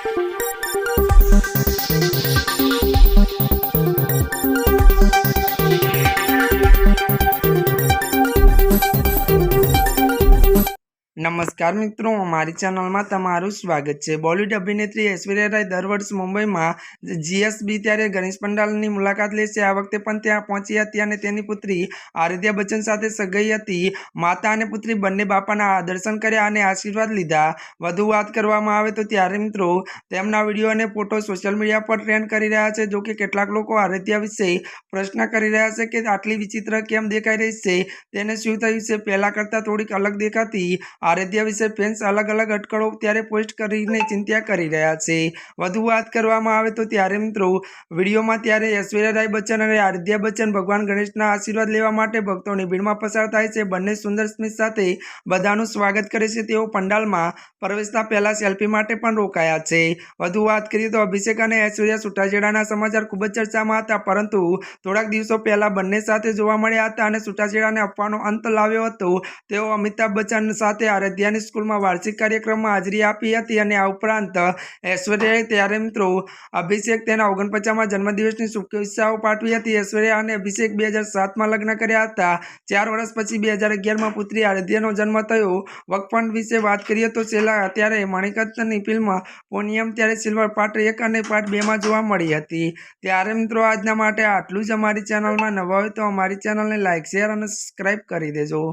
Thank you. નમસ્કાર મિત્રો, અમારી ચેનલમાં તમારું સ્વાગત છે. બોલિવૂડ અભિનેત્રી ઐશ્વર્યા રાય દર વર્ષ મુંબઈમાં જીએસબી ત્યારે ગણેશ પંડાલની મુલાકાત લે છે આ વખતે પણ ત્યાં પહોંચી હતી અને તેની પુત્રી આરાધ્યા બચ્ચન સાથે સગાઈ હતી. માતા અને પુત્રી બંને બાપાના દર્શન કર્યા અને આશીર્વાદ લીધા. વધુ વાત કરવામાં આવે તો ત્યારે મિત્રો, તેમના વીડિયો અને ફોટો સોશિયલ મીડિયા પર ટ્રેન્ડ કરી રહ્યા છે. જોકે કેટલાક લોકો આરાધ્યા વિશે પ્રશ્ન કરી રહ્યા છે કે આટલી વિચિત્ર કેમ દેખાઈ રહી છે? તેને શું થયું છે? પહેલા કરતાં થોડીક અલગ દેખાતી. આરાધ્યા વિશે ફેન્સ અલગ અલગ અટકળો ત્યારે પોસ્ટ કરીને ચિંતા કરી રહ્યા છે. વધુ વાત કરવામાં આવે તો ત્યારે મિત્રો, વિડીયોમાં ત્યારે ઐશ્વર્યા રાય બચ્ચન અને આરાધ્યા બચ્ચન ભગવાન ગણેશના આશીર્વાદ લેવા માટે ભક્તોની ભીડમાં પસાર થાય છે. બંને સુંદર સ્મિત સાથે બધાનું સ્વાગત કરે છે. તેઓ પંડાલમાં પ્રવેશતા પહેલાં સેલ્ફી માટે પણ રોકાયા છે. વધુ વાત કરીએ તો અભિષેક અને ઐશ્વર્યા છૂટાછેડાના સમાચાર ખૂબ જ ચર્ચામાં હતા, પરંતુ થોડાક દિવસો પહેલાં બંને સાથે જોવા મળ્યા હતા અને છૂટાછેડાને અફવાનો અંત લાવ્યો હતો. તેઓ અમિતાભ બચ્ચન સાથે આરાધ્યાની સ્કૂલમાં વાર્ષિક કાર્યક્રમમાં હાજરી આપી હતી અને આ ઉપરાંત ઐશ્વર્યાએ ત્યારે મિત્રો અભિષેક તેના ઓગણપચાસમાં જન્મદિવસની શુભેચ્છાઓ પાઠવી હતી. ઐશ્વર્યા અને અભિષેક બે હજાર સાતમાં લગ્ન કર્યા હતા. ચાર વર્ષ પછી બે હજાર અગિયારમાં પુત્રી આરાધ્યાનો જન્મ થયો. વકફંડ વિશે વાત કરીએ તો છેલ્લા ત્યારે મણિકત્તની ફિલ્મ પોનિયમ ત્યારે સિલ્વર પાર્ટ એક અને પાર્ટ બેમાં જોવા મળી હતી. ત્યારે મિત્રો આજના માટે આટલું જ. અમારી ચેનલમાં નવા હોય તો અમારી ચેનલને લાઇક શેર અને સબસ્ક્રાઈબ કરી દેજો.